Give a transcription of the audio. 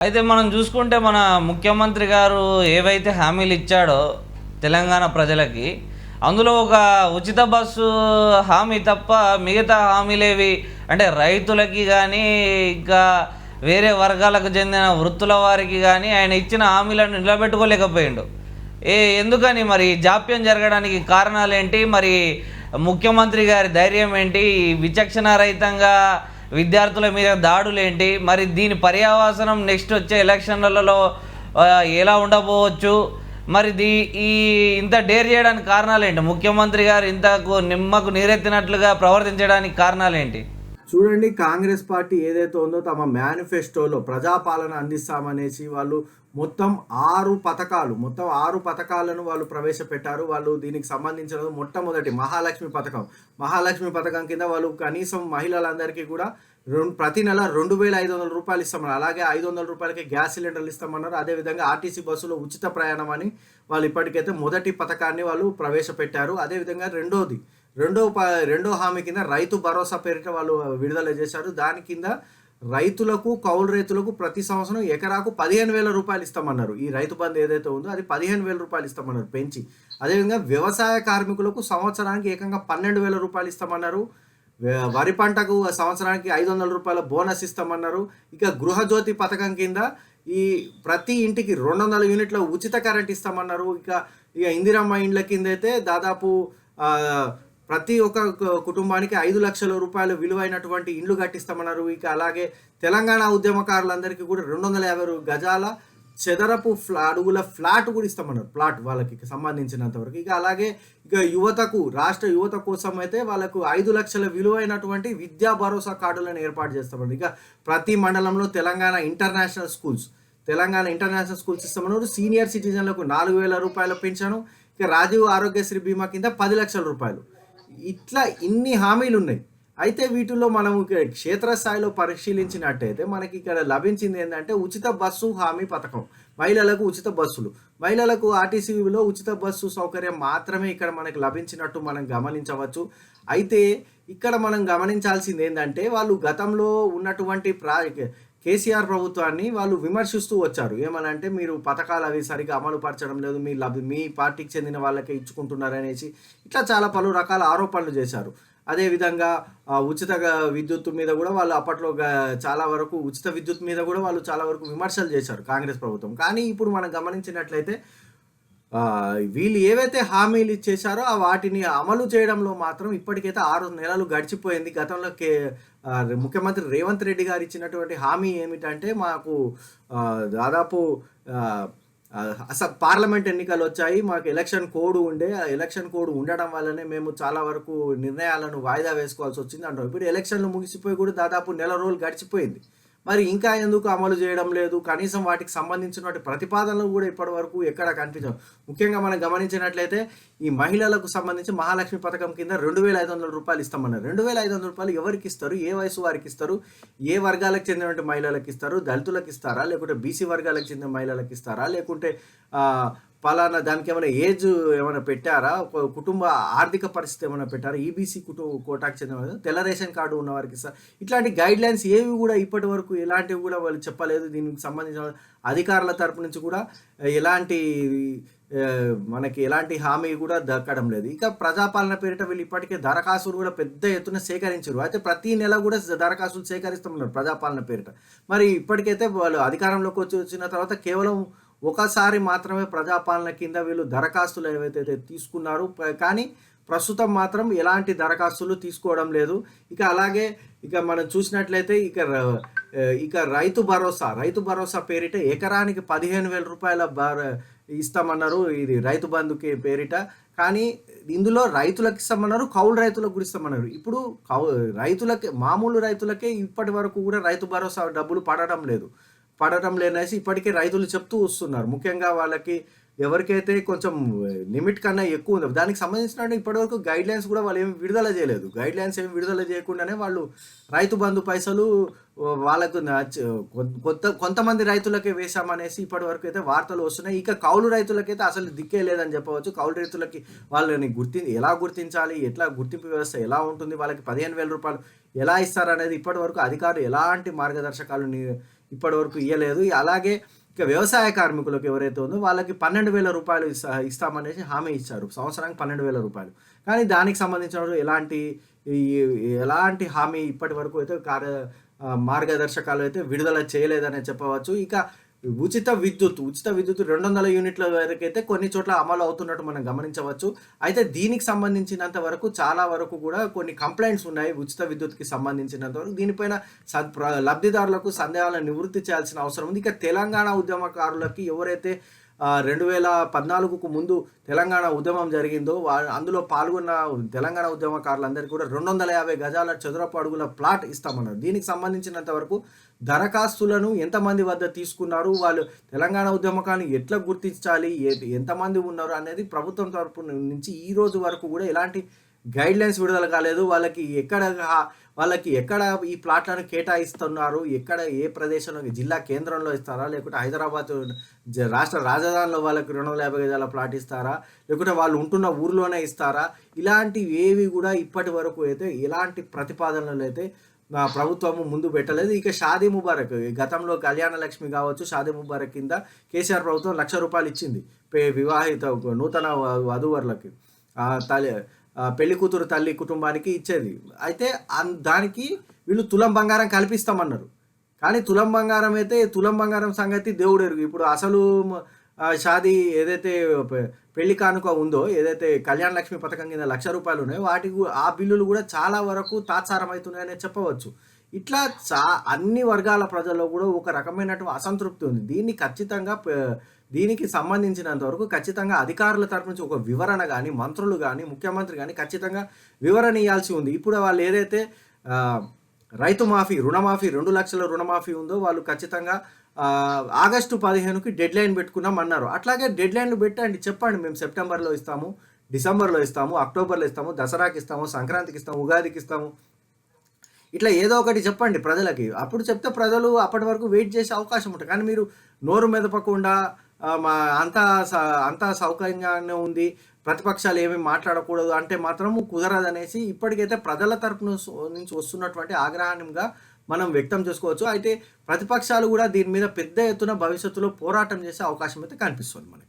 అయితే మనం చూసుకుంటే మన ముఖ్యమంత్రి గారు ఏవైతే హామీలు ఇచ్చాడో తెలంగాణ ప్రజలకి అందులో ఒక ఉచిత బస్సు హామీ తప్ప మిగతా హామీలేవి అంటే రైతులకి కానీ ఇంకా వేరే వర్గాలకు చెందిన వృత్తుల వారికి కానీ ఆయన ఇచ్చిన హామీలను నిలబెట్టుకోలేకపోయిండు. ఏ ఎందుకని మరి? జాప్యం జరగడానికి కారణాలు ఏంటి మరి ముఖ్యమంత్రి గారి ధైర్యం ఏంటి? విచక్షణ రహితంగా విద్యార్థుల మీద దాడులు ఏంటి మరి దీని పర్యావసనం నెక్స్ట్ వచ్చే ఎలక్షన్లలో ఎలా ఉండబోవచ్చు? మరి దీ ఈ ఇంత డేర్ చేయడానికి కారణాలు ఏంటి ముఖ్యమంత్రి గారు ఇంతకు నిమ్మకు నీరెత్తినట్లుగా ప్రవర్తించడానికి కారణాలు ఏంటి చూడండి కాంగ్రెస్ పార్టీ ఏదైతే ఉందో తమ మేనిఫెస్టోలో ప్రజాపాలన అందిస్తామనేసి వాళ్ళు మొత్తం ఆరు పథకాలు మొత్తం ఆరు పథకాలను వాళ్ళు ప్రవేశపెట్టారు. వాళ్ళు దీనికి సంబంధించిన మొట్టమొదటి మహాలక్ష్మి పథకం. మహాలక్ష్మి పథకం కింద వాళ్ళు కనీసం మహిళలందరికీ కూడా రెండు ప్రతి నెల రెండు వేల ఐదు వందల రూపాయలు ఇస్తామన్నారు. అలాగే ఐదు వందల రూపాయలకి గ్యాస్ సిలిండర్లు ఇస్తామన్నారు. అదేవిధంగా ఆర్టీసీ బస్సులో ఉచిత ప్రయాణం అని వాళ్ళు ఇప్పటికైతే మొదటి పథకాన్ని వాళ్ళు ప్రవేశపెట్టారు. అదేవిధంగా రెండోది రెండో ప రెండో హామీ కింద రైతు భరోసా పేరిట వాళ్ళు విడుదల చేశారు. దాని కింద రైతులకు కౌలు రైతులకు ప్రతి సంవత్సరం ఎకరాకు పదిహేను వేల రూపాయలు ఇస్తామన్నారు. ఈ రైతు బంధు ఏదైతే ఉందో అది పదిహేను వేల రూపాయలు ఇస్తామన్నారు పెంచి. అదేవిధంగా వ్యవసాయ కార్మికులకు సంవత్సరానికి ఏకంగా పన్నెండు వేల రూపాయలు ఇస్తామన్నారు. వరి పంటకు సంవత్సరానికి ఐదు వందల రూపాయల బోనస్ ఇస్తామన్నారు. ఇక గృహజ్యోతి పథకం కింద ఈ ప్రతి ఇంటికి రెండు వందల యూనిట్ల ఉచిత కరెంట్ ఇస్తామన్నారు. ఇక ఇక ఇందిరమ్మ ఇండ్ల కింద అయితే దాదాపు ప్రతి ఒక్క కుటుంబానికి ఐదు లక్షల రూపాయలు విలువైనటువంటి ఇండ్లు కట్టిస్తామన్నారు. ఇక అలాగే తెలంగాణ ఉద్యమకారులందరికీ కూడా రెండు వందల యాభై గజాల చదరపు ఫ్లా అడుగుల ఫ్లాట్ కూడా ఇస్తామన్నారు. ప్లాట్ వాళ్ళకి సంబంధించినంతవరకు ఇక అలాగే ఇక యువతకు రాష్ట్ర యువత కోసం అయితే వాళ్ళకు ఐదు లక్షల విలువైనటువంటి విద్యా భరోసా కార్డులను ఏర్పాటు చేస్తామన్నారు. ఇక ప్రతి మండలంలో Telangana international schools Telangana international schools ఇస్తామన్నారు. సీనియర్ సిటిజన్లకు నాలుగు వేల రూపాయల పెంచాను ఇక రాజీవ్ ఆరోగ్యశ్రీ బీమా కింద పది లక్షల రూపాయలు. ఇట్లా ఇన్ని హామీలు ఉన్నాయి అయితే వీటిలో మనం క్షేత్రస్థాయిలో పరిశీలించినట్టయితే మనకి ఇక్కడ లభించింది ఏంటంటే ఉచిత బస్సు హామీ పథకం. మహిళలకు ఉచిత బస్సులు. మహిళలకు ఆర్టీసీలో ఉచిత బస్సు సౌకర్యం మాత్రమే ఇక్కడ మనకు లభించినట్టు మనం గమనించవచ్చు. అయితే ఇక్కడ మనం గమనించాల్సింది ఏంటంటే వాళ్ళు గతంలో ఉన్నటువంటి ప్రా కేసీఆర్ ప్రభుత్వాన్ని వాళ్ళు విమర్శిస్తూ వచ్చారు. ఏమనంటే మీరు పథకాలు అవి సరిగా అమలు పరచడం లేదు మీ లబ్ధి మీ పార్టీకి చెందిన వాళ్ళకే ఇచ్చుకుంటున్నారు అనేసి ఇట్లా చాలా పలు రకాల ఆరోపణలు చేశారు. అదేవిధంగా ఉచిత గ- విద్యుత్ మీద కూడా వాళ్ళు అప్పట్లో చాలా వరకు ఉచిత విద్యుత్ మీద కూడా వాళ్ళు చాలా వరకు విమర్శలు చేశారు కాంగ్రెస్ ప్రభుత్వం. కానీ ఇప్పుడు మనం గమనించినట్లయితే వీళ్ళు ఏవైతే హామీలు ఇచ్చేశారో ఆ వాటిని అమలు చేయడంలో మాత్రం ఇప్పటికైతే ఆరు నెలలు గడిచిపోయింది. గతంలో కే ముఖ్యమంత్రి రేవంత్ రెడ్డి గారు ఇచ్చినటువంటి హామీ ఏమిటంటే మాకు దాదాపు అసలు పార్లమెంట్ ఎన్నికలు వచ్చాయి. మాకు ఎలక్షన్ కోడ్ ఉండే ఆ ఎలక్షన్ కోడ్ ఉండడం వల్లనే మేము చాలా వరకు నిర్ణయాలను వాయిదా వేసుకోవాల్సి వచ్చింది అంటాం ఇప్పుడు ఎలక్షన్లు ముగిసిపోయి కూడా దాదాపు నెల రోజులు గడిచిపోయింది. మరి ఇంకా ఎందుకు అమలు చేయడం లేదు? కనీసం వాటికి సంబంధించినటువంటి ప్రతిపాదనలు కూడా ఇప్పటి వరకు ఎక్కడ కనిపించవు. ముఖ్యంగా మనం గమనించినట్లయితే ఈ మహిళలకు సంబంధించి మహాలక్ష్మి పథకం కింద రెండు వేల ఐదు వందల రూపాయలు ఇస్తామన్నారు. రెండు వేల ఐదు వందల రూపాయలు ఎవరికి ఇస్తారు? ఏ వయసు వారికి ఇస్తారు? ఏ వర్గాలకు చెందినటువంటి మహిళలకు ఇస్తారు? దళితులకు ఇస్తారా? లేకుంటే బీసీ వర్గాలకు చెందిన మహిళలకు ఇస్తారా? లేకుంటే పలానా దానికి ఏమైనా ఏజ్ ఏమైనా పెట్టారా? ఒక కుటుంబ ఆర్థిక పరిస్థితి ఏమైనా పెట్టారా? ఈబీసీ కుటుంబ కోటాకు చెందిన తెల్ల రేషన్ కార్డు ఉన్న వారికి సార్ ఇట్లాంటి గైడ్ లైన్స్ ఏవి కూడా ఇప్పటి వరకు ఎలాంటివి కూడా వాళ్ళు చెప్పలేదు. దీనికి సంబంధించిన అధికారుల తరపు నుంచి కూడా ఎలాంటి మనకి ఎలాంటి హామీ కూడా దక్కడం లేదు. ఇక ప్రజాపాలన పేరిట వీళ్ళు ఇప్పటికే దరఖాస్తులు కూడా పెద్ద ఎత్తున సేకరించారు. అయితే ప్రతి నెల కూడా దరఖాస్తులు సేకరిస్తున్నారు ప్రజాపాలన పేరిట. మరి ఇప్పటికైతే వాళ్ళు అధికారంలోకి వచ్చి వచ్చిన తర్వాత కేవలం ఒకసారి మాత్రమే ప్రజాపాలన కింద వీళ్ళు దరఖాస్తులు ఏవైతే తీసుకున్నారు కానీ ప్రస్తుతం మాత్రం ఎలాంటి దరఖాస్తులు తీసుకోవడం లేదు. ఇక అలాగే ఇక మనం చూసినట్లయితే ఇక ఇక రైతు భరోసా రైతు భరోసా పేరిట ఎకరానికి పదిహేను వేల రూపాయల బర ఇస్తామన్నారు ఇది రైతు బంధుకి పేరిట. కానీ ఇందులో రైతులకు ఇస్తామన్నారు కౌలు రైతులకు కూడా ఇస్తామన్నారు. ఇప్పుడు కౌ రైతులకి మామూలు రైతులకే ఇప్పటి వరకు కూడా రైతు భరోసా డబ్బులు పడడం లేదు. పడటం లేనేసి ఇప్పటికీ రైతులు చెప్తూ వస్తున్నారు. ముఖ్యంగా వాళ్ళకి ఎవరికైతే కొంచెం లిమిట్ కన్నా ఎక్కువ ఉందో దానికి సంబంధించిన ఇప్పటివరకు గైడ్ లైన్స్ కూడా వాళ్ళు ఏమి విడుదల చేయలేదు. గైడ్ లైన్స్ ఏమి విడుదల చేయకుండానే వాళ్ళు రైతు బంధు పైసలు వాళ్ళకు నచ్చ- కొత్త కొంతమంది రైతులకే వేశామనేసి ఇప్పటి వరకు అయితే వార్తలు వస్తున్నాయి. ఇక కౌలు రైతులకైతే అసలు దిక్కే లేదని చెప్పవచ్చు. కౌలు రైతులకి వాళ్ళని గుర్తి ఎలా గుర్తించాలి? ఎట్లా గుర్తింపు వ్యవస్థ ఎలా ఉంటుంది? వాళ్ళకి పదిహేను వేల రూపాయలు ఎలా ఇస్తారనేది ఇప్పటి వరకు అధికారులు ఎలాంటి మార్గదర్శకాలు ఇప్పటి వరకు ఇవ్వలేదు అలాగే ఇక వ్యవసాయ కార్మికులకు ఎవరైతే ఉందో వాళ్ళకి పన్నెండు వేల రూపాయలు ఇస్తా ఇస్తామనేసి హామీ ఇచ్చారు. సంవత్సరానికి పన్నెండు వేల రూపాయలు. కానీ దానికి సంబంధించిన ఎలాంటి ఈ- ఎలాంటి హామీ ఇప్పటి వరకు అయితే కార్య మార్గదర్శకాలు అయితే విడుదల చేయలేదనే చెప్పవచ్చు. ఇక ఉచిత విద్యుత్ ఉచిత విద్యుత్ రెండు వందల యూనిట్ల వరకు అయితే కొన్ని చోట్ల అమలు అవుతున్నట్టు మనం గమనించవచ్చు. అయితే దీనికి సంబంధించినంత వరకు చాలా వరకు కూడా కొన్ని కంప్లైంట్స్ ఉన్నాయి ఉచిత విద్యుత్కి సంబంధించినంత వరకు. దీనిపైన లబ్ధిదారులకు సందేహాలను నివృత్తి చేయాల్సిన అవసరం ఉంది. ఇక తెలంగాణ ఉద్యమకారులకి ఎవరైతే రెండు వేల పద్నాలుగుకు ముందు తెలంగాణ ఉద్యమం జరిగిందో అందులో పాల్గొన్న తెలంగాణ ఉద్యమకారులందరికీ కూడా రెండు వందల యాభై గజాల చదరపు అడుగుల ప్లాట్ ఇస్తామన్నారు. దీనికి సంబంధించినంత వరకు దరఖాస్తులను ఎంతమంది వద్ద తీసుకున్నారు వాళ్ళు తెలంగాణ ఉద్యమకాన్ని ఎట్లా గుర్తించాలి ఎంతమంది ఉన్నారు అనేది ప్రభుత్వం తరపు నుంచి ఈ రోజు వరకు కూడా ఎలాంటి గైడ్ లైన్స్ విడుదల కాలేదు. వాళ్ళకి ఎక్కడ వాళ్ళకి ఎక్కడ ఈ ప్లాట్లను కేటాయిస్తున్నారు? ఎక్కడ ఏ ప్రదేశంలో జిల్లా కేంద్రంలో ఇస్తారా? లేకుంటే హైదరాబాద్ జ- రాష్ట్ర రాజధానిలో వాళ్ళకి రెండు వందల యాభై గజాల ప్లాట్ ఇస్తారా? లేకుంటే వాళ్ళు ఉంటున్న ఊర్లోనే ఇస్తారా? ఇలాంటివి ఏవి కూడా ఇప్పటి వరకు అయితే ఎలాంటి ప్రతిపాదనలు అయితే మా ప్రభుత్వము ముందు పెట్టలేదు. ఇక షాదీ ముబారక్ గతంలో కళ్యాణ లక్ష్మి కావచ్చు షాదీ ముబారక్ కింద కేసీఆర్ ప్రభుత్వం లక్ష రూపాయలు ఇచ్చింది. వివాహిత నూతన వ- వధూవరులకి తల్లి పెళ్ళి కూతురు తల్లి కుటుంబానికి ఇచ్చేది. అయితే దానికి వీళ్ళు తులం బంగారం కల్పిస్తామన్నారు. కానీ తులం బంగారం అయితే తులం బంగారం సంగతి దేవుడు ఎరుగు. ఇప్పుడు అసలు షాదీ ఏదైతే పె- పెళ్ళి కానుక ఉందో ఏదైతే కళ్యాణ లక్ష్మి పథకం కింద లక్ష రూపాయలు ఉన్నాయో వాటికి ఆ బిల్లులు కూడా చాలా వరకు తాత్సారమవుతున్నాయని చెప్పవచ్చు. ఇట్లా చా అన్ని వర్గాల ప్రజల్లో కూడా ఒక రకమైనటువంటి అసంతృప్తి ఉంది. దీన్ని ఖచ్చితంగా దీనికి సంబంధించినంత వరకు ఖచ్చితంగా అధికారుల తరపు నుంచి ఒక వివరణ కానీ మంత్రులు కానీ ముఖ్యమంత్రి కానీ ఖచ్చితంగా వివరణ ఇవ్వాల్సి ఉంది. ఇప్పుడు వాళ్ళు ఏదైతే రైతు మాఫీ రుణమాఫీ రెండు లక్షల రుణమాఫీ ఉందో వాళ్ళు ఖచ్చితంగా ఆగస్టు పదిహేనుకి డెడ్ లైన్ పెట్టుకున్నాం అన్నారు. అట్లాగే డెడ్ లైన్లు పెట్టండి. చెప్పండి మేము సెప్టెంబర్లో ఇస్తాము డిసెంబర్లో ఇస్తాము అక్టోబర్లో ఇస్తాము దసరాకి ఇస్తాము సంక్రాంతికి ఇస్తాము ఉగాదికి ఇస్తాము. ఇట్లా ఏదో ఒకటి చెప్పండి ప్రజలకి. అప్పుడు చెప్తే ప్రజలు అప్పటి వరకు వెయిట్ చేసే అవకాశం ఉంటుంది. కానీ మీరు నోరు మెదపకుండా మా అంతా స- అంతా సౌకర్యంగానే ఉంది. ప్రతిపక్షాలు ఏమీ మాట్లాడకూడదు. అంటే మాత్రం కుదరదనేసి ఇప్పటికైతే ప్రజల తరపు నుంచి వస్తున్నటువంటి ఆగ్రహంగా మనం వ్యక్తం చేసుకోవచ్చు. అయితే ప్రతిపక్షాలు కూడా దీని మీద పెద్ద ఎత్తున భవిష్యత్తులో పోరాటం చేసే అవకాశం అయితే కనిపిస్తుంది మనకి.